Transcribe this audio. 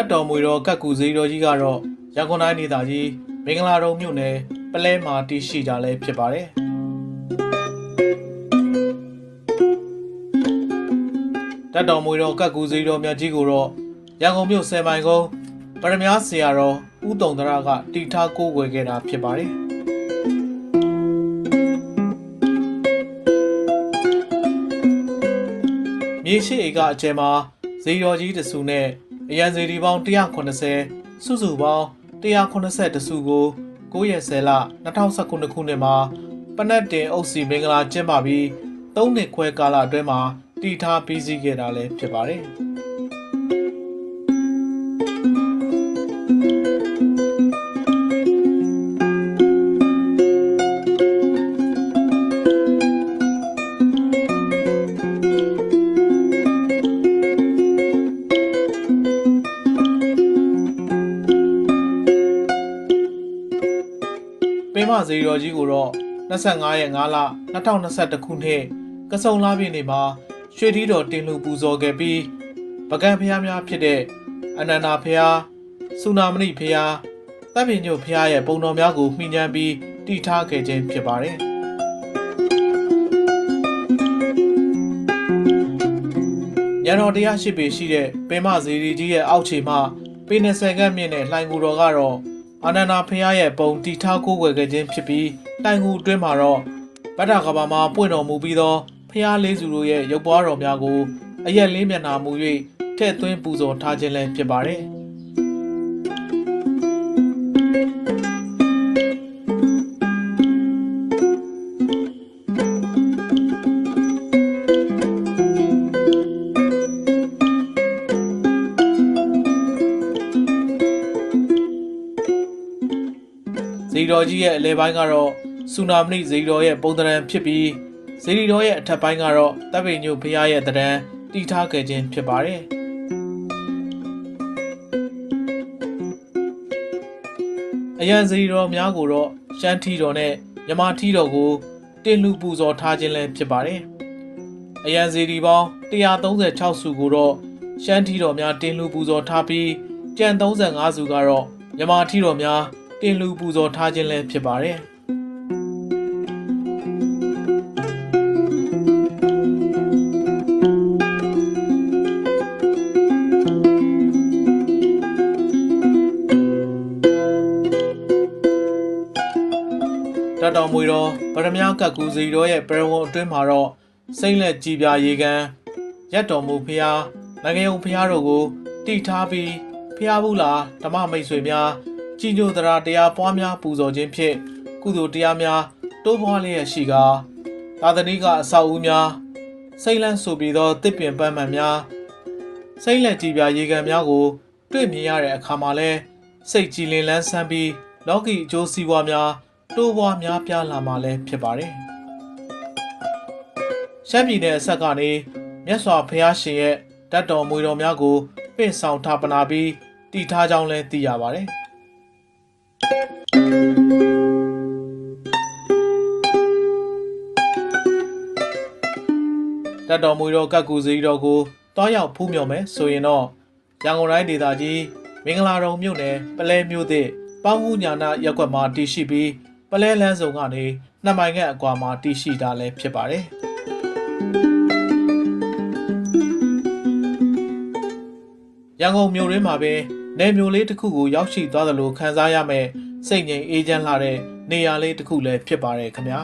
တ်တော်မူသောကတ်ကူစည်းတော်ကြီးကတော့ရန်ကုန်တိုင်းဒေသကြီးမင်္ဂလာတုံမြို့နယ်ပလဲမာတီရှိကြလဲဖြစ်ပါတယ်တတ်တော်မူသောကတ်ကူစည်းတော်မြတ်ကြီးကိုတော့ရန်ကုန်မြို့ဆယ်မိုင်ကုန်းပရမများဆရာတော်ဦးတုံတရကတီထားကိုးကွယ်ခဲ့တာဖြစ်ပါတယ်မြေရှိအိမ်ကအကျယ်မှာဇေယော်ကြီးတဆူနဲ့ အရန်စီဒီပေါင်း190စုစုပေါင်း180စုကို9ရက်10လ2019ခုနှစ်မှာပနက်တင်အုပ်စီမင်္ဂလာကျင်းပပြီး3နှစ်ခွဲကာလအတွင်းမှာတည်ထားပြီးစီးခဲ့တာလည်းဖြစ်ပါတယ် မဇေယော်ကြီးကိုတော့25ရက်5လ2021ခုနှစ်ကစုံလာပြည့်နေ့မှာရွှေထီးတော်တင်လူပူဇော်ခဲ့ပြီးပကံဖျားများဖြစ်တဲ့အနန္တာဖျားစုနာမဏိဖျားတပ်ပင်ညုတ်ဖျားရဲ့ပုံတော်များကိုမှီညမ်းပြီးတည်ထားခဲ့ခြင်းဖြစ်ပါတယ်ရန်တော်တရားရှိပေရှိတဲ့ပင်မဇေရီကြီးရဲ့အောက်ခြေမှာပေ20ခန့်မြင့်တဲ့လှိုင်ကူတော်ကတော့ အာနန္ဒာဖျားရဲ့ပုံတီထားကိုးကွယ်ခဲ့ခြင်းဖြစ်ပြီးတိုင်ကူအတွင်းမှာတော့ဗတ္တကဘာမှာပွင့်တော်မူပြီးသောဖျားလေးစုတို့ရဲ့ရုပ်ပွားတော်များကိုအရက်လေးမျက်နှာမူ၍ထည့်သွင်းပူဇော်ထားခြင်းလည်းဖြစ်ပါတယ်။ ဇီတော်ကြီးရဲ့အလဲပိုင်းကတော့စူနာမဏိဇီတော်ရဲ့ပုံသဏ္ဍာန်ဖြစ်ပြီးဇီရီတော်ရဲ့အထက်ပိုင်းကတော့တပ်ပိညုဖရားရဲ့သဏ္ဍာန်တည်ထားခဲ့ခြင်းဖြစ်ပါတယ်။အရန်ဇီတော်များကိုတော့ရှမ်းထီတော်နဲ့မြမထီတော်ကိုတင်လူပူဇော်ထားခြင်းလည်းဖြစ်ပါတယ်။အရန်ဇီဒီပေါင်း136စုကိုတော့ရှမ်းထီတော်များတင်လူပူဇော်ထားပြီးကြံ35စုကတော့မြမထီတော်များ တင်လူပူဇော်ထားခြင်းလည်းဖြစ်ပါတယ်တတ်တော်မူသောပရမညာကတ်ကူစီတော်ရဲ့ပရဝုံအတွင်းမှာတော့စိမ့်လက်ကြည်ပြာရေကန်ရက်တော်မူဖျားနိုင်ငံုံဖျားတို့ကိုတိထားပြီးဖျားဘူးလားဓမ္မမိတ်ဆွေများ ကြည်ညိုသရာတရားပွားများပူဇော်ခြင်းဖြင့်ကုသိုလ်တရားများတိုးပွားလျက်ရှိကာသာသနိကအဆောက်အဦများစိတ်လန့်ဆိုပြီးသောတစ်ပင်ပန်းမှန်များစိတ်လက်ကြည်ပြရေကန်များကိုတွေ့မြင်ရတဲ့အခါမှာလဲစိတ်ကြည်လင်လန်းဆန်းပြီးလောကီအကျိုးစီးပွားများတိုးပွားများပြားလာမှာလဲဖြစ်ပါတယ်ရှမ်းပြည်နယ်အဆက်ကနေမြတ်စွာဘုရားရှင်ရဲ့တတ်တော်မူတော်များကိုပင့်ဆောင်ထားပနာပြီးတည်ထားကြောင်းလဲသိရပါတယ် တတ်တော်မူသောကတ်ကူစီတော်ကိုတောင်းရောက်ဖူးမြော်မယ်ဆိုရင်တော့ရန်ကုန်တိုင်းဒေသကြီးမင်္ဂလာတုံမြို့နယ်ပလဲမြို့သစ်ပေါင်းကူညာနာရက်ကွက်မှာတည်ရှိပြီးပလဲလန်းစုံကနေနှစ်မိုင်ခန့်အကွာမှာတည်ရှိတာလည်းဖြစ်ပါတယ်ရန်ကုန်မြို့ရင်းမှာပဲနယ်မြို့လေးတစ်ခုကိုရောက်ရှိသွားသလိုခံစားရမယ် စိတ်ငြိမ်အေးချမ်းလာတဲ့နေရာလေးတစ်ခုလည်းဖြစ်ပါတယ်ခင်ဗျာ